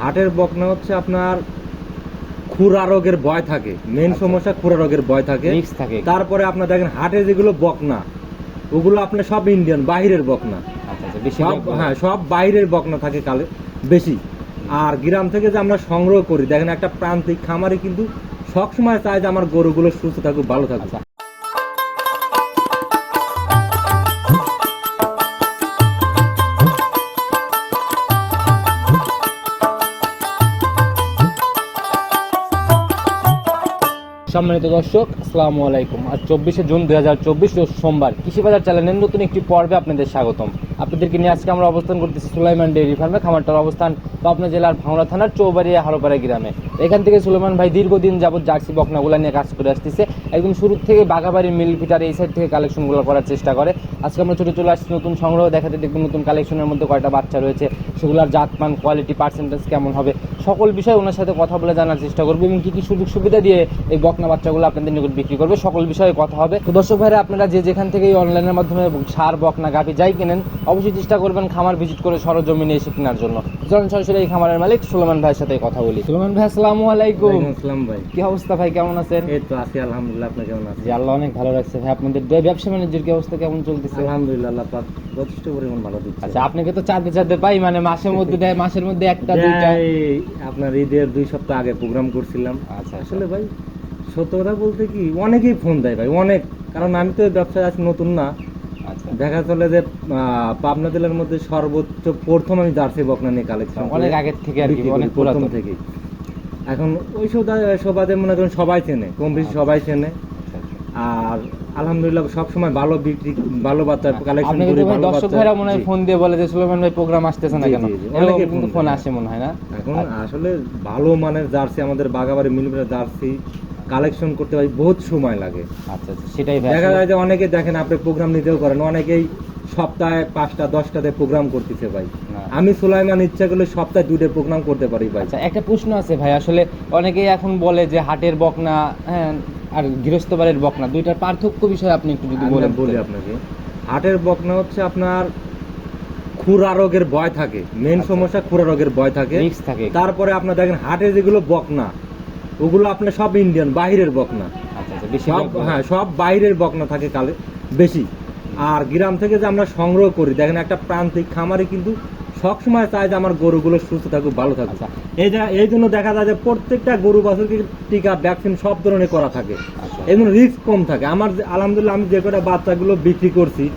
হাটের বকনা হচ্ছে আপনার খুরা রোগের ভয় থাকে। মেন আচ্ছা। সমস্যা খুরা রোগের ভয় থাকে। থাকে। তারপরে আপনার দেখেন হাটে যেগুলো বকনা ওগুলো আপনার সব ইন্ডিয়ান বাইরের বকনা আচ্ছা আচ্ছা সব হ্যাঁ সব বাইরের বকনা থাকে কালে বেশি। আর গ্রাম থেকে যে আমরা সংগ্রহ করি দেখেন একটা প্রান্তিক খামারে কিন্তু সবসময় চাই যে আমার গরুগুলো সুস্থ থাকুক ভালো থাকুক। সম্মানিত দর্শক, আসসালামু আলাইকুম। আজ চব্বিশে জুন দু হাজার চব্বিশ সোমবার। কৃষি বাজার চ্যানেলের নতুন একটি পর্বে আপনাদের স্বাগতম। আপনাদেরকে নিয়ে আজকে আমরা অবস্থান করতেছি সুলাইমান ডেইরি ফার্মে, খামারটার অবস্থান পাবনা জেলার ভাঙড়া থানার চৌবাড়িয়া হারোপাড়া গ্রামে। এখান থেকে সুলেমান ভাই দীর্ঘদিন যাবৎ জার্সি বকনাগুলা নিয়ে কাজ করে আসতেছে। একদম শুরু থেকে বাঘাবাড়ি মিল ফিটার এই সাইড থেকে কালেকশনগুলো করার চেষ্টা করে। আজকে আমরা ছোটো চলে আসছি নতুন সংগ্রহ, দেখাতে দেখব নতুন কালেকশনের মধ্যে কয়টা বাচ্চা রয়েছে, সেগুলোর জাতমান কোয়ালিটি পার্সেন্টেজ কেমন হবে, সকল বিষয়ে ওনার সাথে কথা বলে জানার চেষ্টা করব এবং কী কী সুযোগ সুবিধা দিয়ে এই বকনা বাচ্চাগুলো আপনাদের নিকট বিক্রি করবে, সকল বিষয়ে কথা হবে। তো দর্শক ভাইরা, আপনারা যে যেখান থেকে অনলাইনের মাধ্যমে সার, বকনা, গাভি যাই কেনেন, অবশ্যই চেষ্টা করবেন খামার ভিজিট করে সরজমিনে এসে কেনার জন্য। সরাসরি এই খামারের মালিক সুলেমান ভাইয়ের সাথে কথা বলি। সুলেমান ভাই আসসালামু আলাইকুম। আসসালাম ভাই। কি অবস্থা ভাই কেমন আছেন? এই তো আছি আলহামদুলিল্লাহ আপনি কেমন আছেন? জি আল্লাহ অনেক ভালো রাখছে ভাই। আপনাদের ব্যবসা বাণিজ্যের কি অবস্থা কেমন চলতেছে? আলহামদুলিল্লাহ আল্লাহ পাক যথেষ্ট পরিমাণ ভালো দিচ্ছে। আচ্ছা আপনাকে তো চাঁদে চাঁদে পাই মানে মাসের মধ্যে দেয় মাসের মধ্যে একটা দুইটা। আপনার ঈদের দুই সপ্তাহ আগে প্রোগ্রাম করছিলাম। আচ্ছা আসলে আসলে ভাই সত্য কথা বলতে কি অনেকেই ফোন দেয় ভাই অনেক। কারণ আমি তো ব্যবসায় আছি নতুন না। আচ্ছা দেখা চলে যে পাবনা জেলার মধ্যে সর্বোচ্চ প্রথম আমি জার্সি বকনা নিয়ে কালেকশন অনেক আগের থেকে আর কি অনেক প্রথম থেকেই। এখন ওই সবাদে মনে করেন সবাই চেনে কম বেশি সবাই চেনে। আচ্ছা, আচ্ছা। আর আলহামদুলিল্লাহ সব সময় ভালো বিক্রি ভালো বাচ্চা কালেকশন আপনাকে করি ভালো দর্শক ভাইরা মনে হয় ফোন দিয়ে বলে যে সুলেমান ভাই প্রোগ্রাম আসতেছে না কেন? কিন্তু ফোন আসে মনে হয় না? এখন আসলে ভালো মানের জার্সি আমাদের বাগাবাড়ি মিলবের জার্সি। কালেকশন করতে ভাই বহুত সময় লাগে। আচ্ছা আচ্ছা সেটাই দেখা। যায় যে অনেকে দেখেন আপনি প্রোগ্রাম নিতেও করেন অনেকেই সপ্তাহে পাঁচটা দশটাতে প্রোগ্রাম করতেছে ভাই। আমি সুলাইমান ইচ্ছা করলে সপ্তাহে দুটো প্রোগ্রাম করতে পারি ভাই। আচ্ছা একটা প্রশ্ন আছে ভাই আসলে অনেকেই এখন বলে যে হাটের বকনা হ্যাঁ আর গৃহস্থবাড়ির বকনা দুইটার পার্থক্য বিষয়ে আপনি একটু যদি বলেন। বলি আপনাকে হাটের বকনা হচ্ছে আপনার খুরা রোগের ভয় থাকে। মেন আচ্ছা। সমস্যা খুরা রোগের ভয় থাকে। থাকে। তারপরে আপনার দেখেন হাটে যেগুলো বকনা ওগুলো আপনার সব ইন্ডিয়ান বাইরের বকনা। আচ্ছা আচ্ছা সব হ্যাঁ সব বাইরের বকনা থাকে কালে বেশি। আর গ্রাম থেকে যে আমরা সংগ্রহ করি দেখেন একটা প্রান্তিক খামারে কিন্তু সবসময় চায় যে আমার গরুগুলো সুস্থ থাকুক ভালো থাকুক। আচ্ছা। এই যে এই জন্য দেখা যায় যে প্রত্যেকটা গরু বাছুরকে টিকা ভ্যাকসিন সব ধরনের করা থাকে। এই জন্য রিস্ক কম থাকে। আমার যে- আলহামদুলিল্লাহ আমি যে কটা বাচ্চাগুলো বিক্রি করছি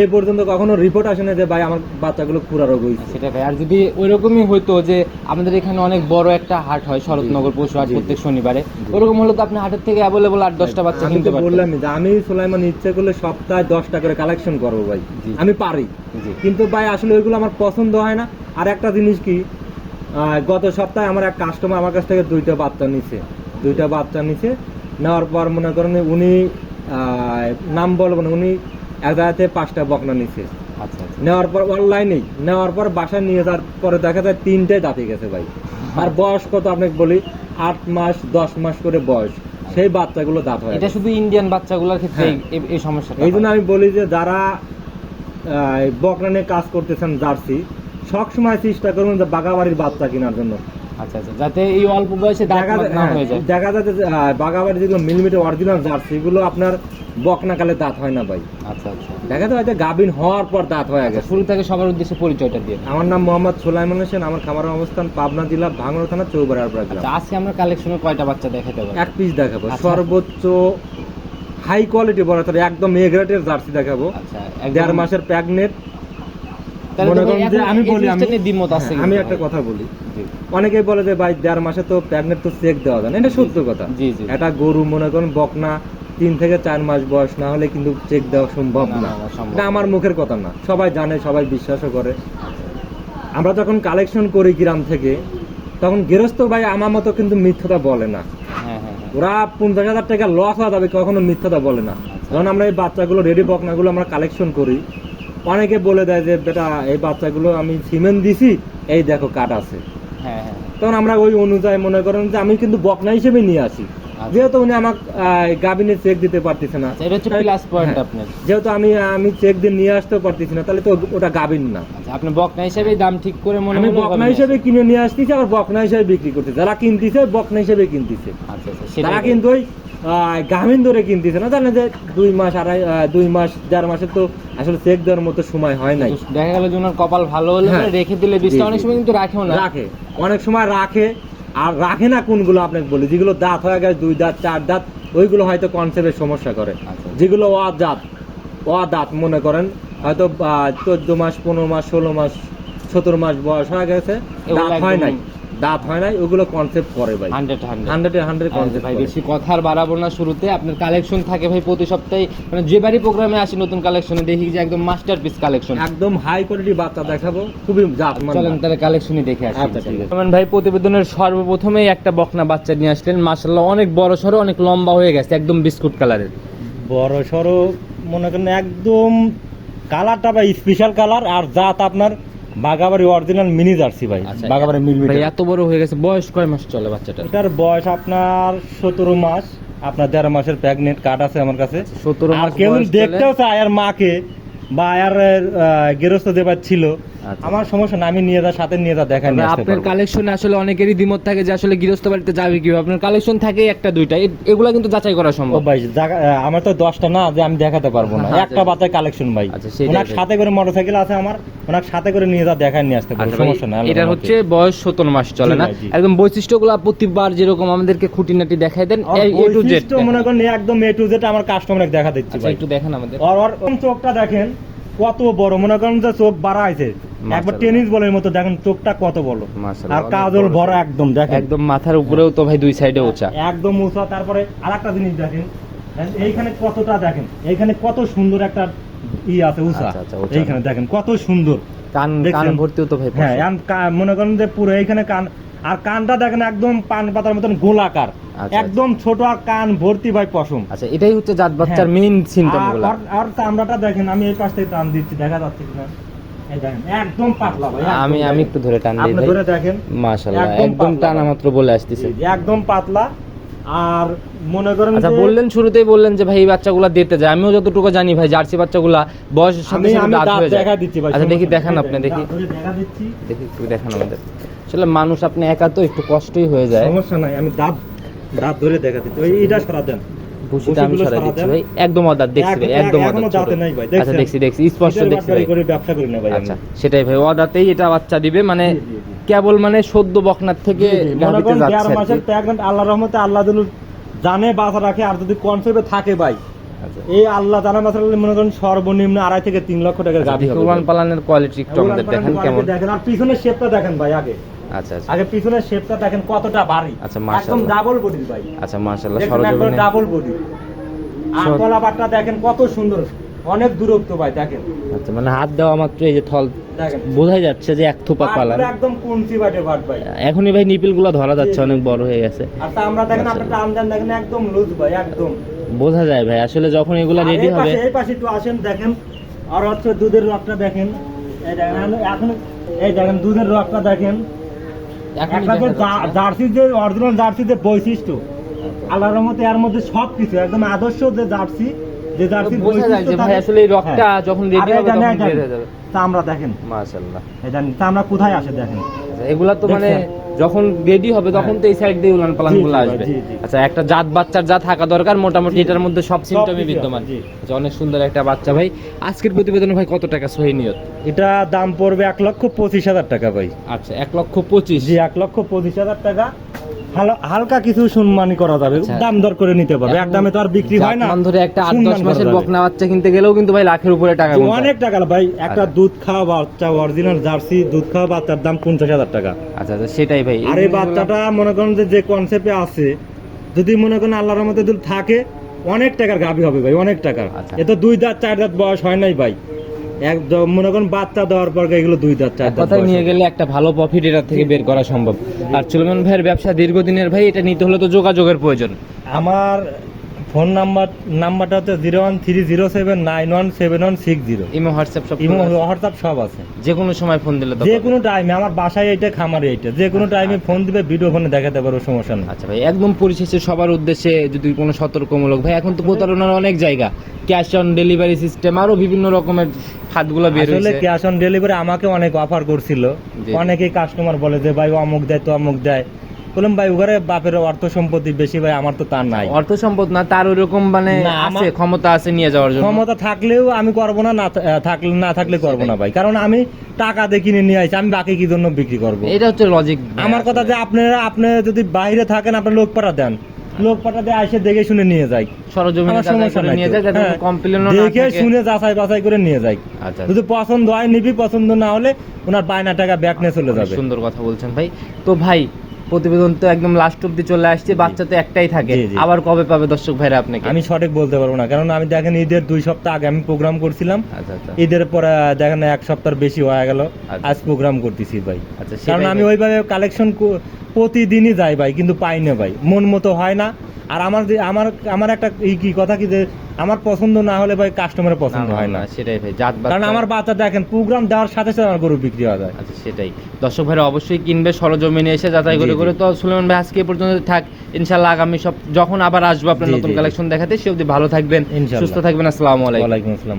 এই পর্যন্ত কখনো রিপোর্ট আসে না যে ভাই আমার বাচ্চাগুলো খুরা রোগ হয়েছে সেটা ভাই। আর যদি ওইরকমই হইতো যে আমাদের এখানে অনেক বড় একটা হাট হয় শরৎনগর পশু হাট। প্রত্যেক শনিবারে ওরকম হলে তো আপনি হাটের থেকে অ্যাভেলেবল আট দশটা বাচ্চা কিনতে পারতেন। বললামই যে আমি সুলাইমান ইচ্ছে করলে সপ্তাহে দশটা করে কালেকশন করব ভাই। আমি পারি। কিন্তু ভাই আসলে ওইগুলো আমার পছন্দ হয় না। আর একটা জিনিস কি গত সপ্তাহে আমার এক কাস্টমার আমার কাছ থেকে দুইটা বাচ্চা নিছে। দুইটা বাচ্চা নিছে। নেওয়ার পর মনে করেন উনি নাম বলব না উনি এক জায়গাতে পাঁচটা বকনা নিছে। আচ্ছা আচ্ছা। নেওয়ার পর অনলাইনেই নেওয়ার পর বাসায় নিয়ে যাওয়ার পরে দেখা যায় তিনটে দাঁতে গেছে ভাই। আর বয়স কত আপনাকে বলি? আট মাস দশ মাস করে বয়স। সেই বাচ্চাগুলো দাঁত হয়। এটা শুধু ইন্ডিয়ান বাচ্চাগুলোর ক্ষেত্রে হ্যাঁ। এই- এই- এই জন্য আমি বলি যে যারা বকনা কাজ করতেছেন জার্সি সব সময় চেষ্টা করুন যে বাগাবাড়ির বাচ্চা কেনার জন্য। আচ্ছা আচ্ছা যাতে এই অল্প বয়সে না হ্যাঁ, হয়ে যায়। দেখা যাচ্ছে বাগাবাড়ির যেগুলো মিলিমিটার অরিজিনাল জার্সি এগুলো আপনার বকনাকালে দাঁত হয় না ভাই। আচ্ছা আচ্ছা। দেখা যায় গাভিন হওয়ার পর দাঁত হয়ে আচ্ছা, গেছে। শুরু থেকে সবার উদ্দেশ্যে পরিচয়টা দিয়ে আমার নাম মোহাম্মদ সোলাইমান হোসেন আমার খামারের অবস্থান পাবনা জেলা ভাঙড়া থানা চৌবাড়ার গ্রাম আচ্ছা আজকে আমরা কালেকশনে কয়টা বাচ্চা দেখাতে পারি এক পিস দেখাবো। আচ্ছা। সর্বোচ্চ হাই কোয়ালিটি তাহলে একদম এ গ্রেডের জার্সি দেখাবো। দেড় মাসের প্যাগনেট তাহলে মনে তো করেন ভাই যে এখন আমি বলি আমি হ্যাঁ, একটা কথা বলি। অনেকেই বলে যে ভাই দেড় মাসে তো প্যাগনেট তো চেক দেওয়া যায় না এটা সত্য কথা। জি গরু মনে করেন বকনা তিন থেকে চার মাস বয়স না হলে কিন্তু চেক দেওয়া সম্ভব না, এটা আমার মুখের কথা না। সবাই জানে সবাই বিশ্বাসও করে। আচ্ছা, আমরা যখন কালেকশন করি গ্রাম থেকে তখন গৃহস্থ ভাই আমার মতো কিন্তু মিথ্যতা বলে না। হ্যাঁ হ্যাঁ ওরা পঞ্চাশ হাজার টাকা লস হওয়া যাবে কখনো মিথ্যাটা বলে না। যখন আমরা এই বাচ্চাগুলো রেডি বকনাগুলো আমরা কালেকশন করি অনেকে বলে দেয় যে বেটা এই বাচ্চাগুলো আমি সিমেন্ট দিছি এই দেখো কাট আছে। হ্যাঁ হ্যাঁ। তখন আমরা ওই অনুযায়ী মনে করেন যে আমি কিন্তু বকনা হিসেবে নিয়ে আসি। যেহেতু উনি আমাকে গাবিনে চেক দিতে পারতেছে না। আচ্ছা, এটা হচ্ছে প্লাস পয়েন্ট হ্যাঁ। আপনার। যেহেতু আমি আমি চেক দিয়ে নিয়ে আসতে পারতেছি না তাহলে তো ওটা গাবিন না। আচ্ছা আপনি বকনা হিসেবে দাম ঠিক করে মনে আমি বকনা হিসেবে কিনে নিয়ে আসতেছি আবার বকনা হিসেবে বিক্রি করতেছি। যারা কিনতেছে বকনা হিসেবে কিনতেছে। আচ্ছা আচ্ছা তারা কিন্তু ওই গাভিন ধরে কিনতেছে না জানেন যে দুই মাস আড়াই দুই মাস দেড় মাসের তো আসলে চেক দেওয়ার মতো সময় হয় নাই। দেখা গেল যে ওনার কপাল ভালো হলে হ্যাঁ। রেখে দিলে বীজটা অনেক সময় কিন্তু রাখেও না। রাখে। অনেক সময় রাখে। আর রাখে না কোনগুলো আপনাকে বলি যেগুলো দাঁত হয়ে গেছে দুই দাঁত চার দাঁত ওইগুলো হয়তো কনসেপ্টের সমস্যা করে। আচ্ছা। যেগুলো অদাঁত অদাঁত মনে করেন হয়তো চোদ্দ মাস পনেরো মাস ষোলো মাস সতেরো মাস বয়স হয়ে গেছে দাঁত হয় নাই। দাঁত হয় নাই ওগুলো কনসেপ্ট করে ভাই। হান্ড্রেড হান্ড্রেড হান্ড্রেডে হান্ড্রেড ভাই বেশি কথা আর বাড়াবো না শুরুতে আপনার কালেকশন থাকে ভাই প্রতি সপ্তাহে মানে যে বাড়ি প্রোগ্রামে আসি নতুন কালেকশনে দেখি যে একদম মাস্টার পিস কালেকশন একদম হাই কোয়ালিটি বাচ্চা দেখাবো খুবই জাত চলেন তাহলে কালেকশনই দেখে আসি আচ্ছা, ঠিক আছে। ভাই প্রতিবেদনের সর্বপ্রথমেই একটা বকনা বাচ্চা নিয়ে আসলেন। মাশাল্লাহ অনেক বড় সড়ো অনেক লম্বা হয়ে গেছে একদম বিস্কুট কালারের। বড় সড়ো মনে করেন একদম কালারটা ভাই স্পেশাল কালার আর জাত আপনার বাগাবাড়ি অরিজিনাল মিনি জার্সি ভাই আচ্ছা, বাগাবাড়ি মিল ভাই এত বড় হয়ে গেছে বয়স কয় মাস চলে বাচ্চাটা এটার বয়স আপনার সতেরো মাস আপনার দেড় মাসের প্রেগনেন্ট কার্ড আছে আমার কাছে। সতেরো আর মাস কেউ দেখতেও চায় আর মাকে বা আর গেরস্ত দেবার ছিল। আচ্ছা। আমার সমস্যা না আমি নিয়ে যা সাথে নিয়ে যা দেখা নিয়ে আপনার। কালেকশনে আসলে অনেকেরই দ্বিমত থাকে যে আসলে গৃহস্থ বাড়িতে যাবে কীভাবে। আপনার কালেকশন থাকে একটা দুইটা এগুলা কিন্তু যাচাই করা সম্ভব। ভাই আমার তো দশটা না যে আমি দেখাতে পারব না। আচ্ছা। একটা বাচ্চার কালেকশন ভাই। আচ্ছা, ওনার সাথে করে মোটরসাইকেল আছে আমার ওনার সাথে করে নিয়ে যা নিয়ে আসতে পারব আচ্ছা সমস্যা না এটা হচ্ছে বয়স সতেরো মাস চলে না। একদম বৈশিষ্ট্যগুলো প্রতিবার যেরকম আমাদেরকে খুঁটিনাটি দেখাই দেন এ টু জেড মনে করেন একদম এ টু জেড আমার কাস্টমারকে দেখা দিচ্ছি আচ্ছা একটু দেখেন আমাদের। আর চোখটা দেখেন কত বড় মনে করেন যে চোখ বাড়া আছে। একবার টেনিস বলের মতো দেখেন চোখটা কত বড়। আর কাজল ভরা একদম দেখেন। একদম মাথার উপরেও তো ভাই দুই সাইডে উঁচা একদম উঁচা। তারপরে আরেকটা জিনিস দেখেন। এইখানে কতটা দেখেন এইখানে কত সুন্দর একটা ই আছে উঁচা। আচ্ছা, আচ্ছা। এইখানে দেখেন কত সুন্দর। কান কান ভর্তিও তো ভাই হ্যাঁ মনে করেন যে পুরো এইখানে কান। আর কানটা দেখেন একদম পান পাতার মতন গোলাকার। আচ্ছা। একদম ছোট আর কান ভর্তি ভাই পশম। আচ্ছা এটাই হচ্ছে জাত বাচ্চার। মেইন সিমটম আর- গুলো। আর- আর চামড়াটা দেখেন আমি এই পাশ থেকে টান দিচ্ছি দেখা যাচ্ছে কিনা। একদম পাতলা ভাই আমি আমি। একটু ধরে টান দিই আপনি ধরে দেখেন। মাশাআল্লাহ একদম টানা মাত্র বলে আসতেছে। একদম পাতলা। আর মনে করেন আচ্ছা বললেন শুরুতেই বললেন যে ভাই এই বাচ্চাগুলা দিতে যায়। আমিও যতটুকু জানি ভাই জার্সি বাচ্চাগুলা বয়সের সাথে সাথে দাঁত হয়ে যায়। দেখা দিচ্ছি ভাই আচ্ছা দেখি দেখান আপনি দেখি। দেখা দিচ্ছি। দেখি একটু দেখান আমাদের। আসলে মানুষ আপনি একা তো একটু কষ্টই হয়ে যায়। সমস্যা নাই আমি দাঁত দাঁত ধরে দেখা দিচ্ছি। ওই এটা সরা দেন ভুসিটা আমি সরাই দিচ্ছি ভাই একদম দেখছি ভাই একদম নাই ভাই, আচ্ছা দেখছি দেখছি স্পষ্ট দেখছি ভাই করে ব্যবসা করি না ভাই আচ্ছা সেটাই ভাই অদাতেই এটা বাচ্চা দিবে মানে। কেবল মানে সদ্য বকনার থেকে মনে যাচ্ছে। মাসের প্রেগনেন্ট আল্লাহ রহমতে আল্লাহ দিল জানে বাসা রাখে আর যদি কনসেপ্টে থাকে ভাই আচ্ছা। এই আল্লাহ মাসা মনে করেন সর্বনিম্ন আড়াই থেকে তিন লক্ষ টাকার আচ্ছা, গাভী ভাই। পালানের কোয়ালিটি একটু আমাদের দেখেন কেমন দেখেন আর পিছনের শেপটা দেখেন ভাই আগে আচ্ছা আচ্ছা। আগে পিছনের শেপটা দেখেন কতটা ভারী। আচ্ছা, একদম ডাবল বডি ভাই। আচ্ছা মাশাআল্লাহ দেখেন সরজমিনে। ডাবল বডি আর সর- দেখেন কত সুন্দর। অনেক দূরত্ব ভাই দেখেন। আচ্ছা মানে হাত দেওয়া মাত্র এই যে থল বোঝাই যাচ্ছে যে এক থোপা পালান। একদম কুঞ্চি বাটে বাট ভাই। এখনই ভাই নিপিলগুলো ধরা যাচ্ছে অনেক বড় হয়ে গেছে। আর আমরা দেখেন আপনি মাশাআল্লাহ। টান দেন দেখেন একদম লুজ ভাই একদম। বোঝা যায় ভাই আসলে যখন এগুলা রেডি হবে পাশে- এই পাশে একটু আসেন দেখেন। আর হচ্ছে দুধের রকটা দেখেন। এই দেখেন এখন- এখন এই দেখেন দুধের রকটা দেখেন। অরিজিনাল জার্সির বৈশিষ্ট্য। আল্লাহর রহমতে এর মধ্যে সব কিছু একদম আদর্শ যে জার্সি যে জার্সির বোঝা বৈশিষ্ট্য ভাই আসলে এই রকটা হ্যাঁ। যখন রেডি আর হবে এটা তখন দেখেন, বের হয়ে যাবে। চামড়া দেখেন। মাশাআল্লাহ। এই চামড়া কোথায় আসে দেখেন? আচ্ছা, এগুলা তো মানে? যখন রেডি হবে তখন তো এই সাইড দিয়ে উলান পালান জি, জি গুলো আসবে। আচ্ছা একটা জাত বাচ্চার যা থাকা দরকার মোটামুটি এটার মধ্যে সব সিমটমই বিদ্যমান। আচ্ছা অনেক সুন্দর একটা বাচ্চা ভাই। আজকের প্রতিবেদনে ভাই কত টাকা সহি নিয়ত? এটা দাম পড়বে এক লক্ষ পঁচিশ হাজার টাকা ভাই। আচ্ছা এক লক্ষ পঁচিশ। জি এক লক্ষ পঁচিশ হাজার টাকা। হালকা কিছু সম্মানই করা যাবে। আচ্ছা। দাম দর করে নিতে পারবে। এক দামে তো আর বিক্রি হয় না। ধরে একটা আট দশ মাসের বকনা বাচ্চা কিনতে গেলেও কিন্তু ভাই লাখের উপরে টাকা অনেক টাকা ভাই একটা আচ্ছা। দুধ খাওয়া বাচ্চা অরিজিনাল জার্সি দুধ খাওয়া বাচ্চার দাম পঞ্চাশ হাজার টাকা। আচ্ছা আচ্ছা সেটাই ভাই। আর এই বাচ্চাটা মনে করেন যে যে কনসেপ্টে আছে যদি মনে করেন আল্লাহর মধ্যে যদি থাকে অনেক টাকার গাভী হবে ভাই অনেক টাকার। আচ্ছা। এ তো দুই দাঁত চার দাঁত বয়স হয় নাই ভাই। একদম মনে করেন বাচ্চা দেওয়ার পর এগুলো দুই দাঁত চার দাঁত নিয়ে গেলে একটা ভালো প্রফিট এটা থেকে বের করা সম্ভব? আর চুলমান ভাইয়ের ব্যবসা দীর্ঘদিনের ভাই এটা নিতে হলে তো যোগাযোগের প্রয়োজন। আমার ফোন নাম্বার নাম্বারটা হচ্ছে zero one three zero seven nine one seven one six zero. Imo WhatsApp সব আছে? হোয়াটসঅ্যাপ সব আছে। যে কোনো সময় ফোন দিলে যে কোনো টাইমে আমার বাসায় এইটা খামারে এইটা। যে কোনো টাইমে ফোন দিবে ভিডিও ফোনে দেখাতে পারব সমস্যা নেই। আচ্ছা ভাই একদম পরিশেষে সবার উদ্দেশ্যে যদি কোনো সতর্কমূলক ভাই এখন তো প্রতারণার অনেক জায়গা। ক্যাশ অন ডেলিভারি সিস্টেম আরও বিভিন্ন রকমের খাতগুলো বের হয়েছে। ক্যাশ অন ডেলিভারি আমাকে অনেক অফার করছিল। অনেকেই কাস্টমার বলে যে ভাই অমুক দেয় তো অমুক দেয়। বললাম ভাই ওখানে বাপের অর্থ সম্পত্তি বেশি ভাই আমার তো তার নাই। অর্থ সম্পদ না তার মানে আছে ক্ষমতা আছে নিয়ে যাওয়ার জন্য। ক্ষমতা থাকলেও আমি করব না না থাকলে না থাকলে করব না ভাই। কারণ আমি টাকা দিয়ে কিনে নিয়ে আসি আমি বাকি কি জন্য বিক্রি করব? এটা হচ্ছে লজিক আমার কথা যে আপনারা আপনি যদি বাইরে থাকেন আপনার লোক দেন। লোক পাঠা দিয়ে এসে দেখে শুনে নিয়ে যাই। সরজমিনে সমস্যা নিয়ে যায় যাতে হ্যাঁ, কমপ্লেনও না দেখে শুনে যাচাই বাছাই করে নিয়ে যাই। আচ্ছা। যদি পছন্দ হয় নিবি পছন্দ না হলে ওনার বায়না টাকা ব্যাক নিয়ে চলে যাবে। সুন্দর কথা বলছেন ভাই। তো ভাই প্রতিবেদন তো একদম লাস্ট অব্দি চলে আসছে বাচ্চা তো একটাই থাকে। আবার কবে পাবে দর্শক ভাইরা আপনাকে? আমি সঠিক বলতে পারব না কারণ আমি দেখেন ঈদের দুই সপ্তাহ আগে আমি প্রোগ্রাম করছিলাম। আচ্ছা আচ্ছা। ঈদের পরে দেখেন এক সপ্তাহ বেশি হয়ে গেল আচ্ছা। আজ প্রোগ্রাম করতেছি ভাই। আচ্ছা কারণ আমি ওইভাবে কালেকশন প্রতিদিনই যাই ভাই কিন্তু পাই না ভাই। মন মতো হয় না আর আমার যে আমার আমার একটা এই কি কথা কি যে আমার পছন্দ না হলে ভাই কাস্টমারের পছন্দ হয় না। সেটাই ভাই জাত কারণ আমার বাচ্চা দেখেন প্রোগ্রাম দেওয়ার সাথে সাথে আমার গরু বিক্রি হয়ে যায়। আচ্ছা সেটাই। দর্শক ভাই অবশ্যই কিনবে সরজমিনে এসে যাচাই করে। করে তো সুলেমান ভাই আজকে পর্যন্ত থাক। ইনশাল্লাহ আগামী সব যখন আবার আসব আপনার নতুন। কালেকশন দেখাতে সে অবধি ভালো থাকবেন সুস্থ থাকবেন আসসালামু আলাইকুম। ওয়ালাইকুম আসসালাম।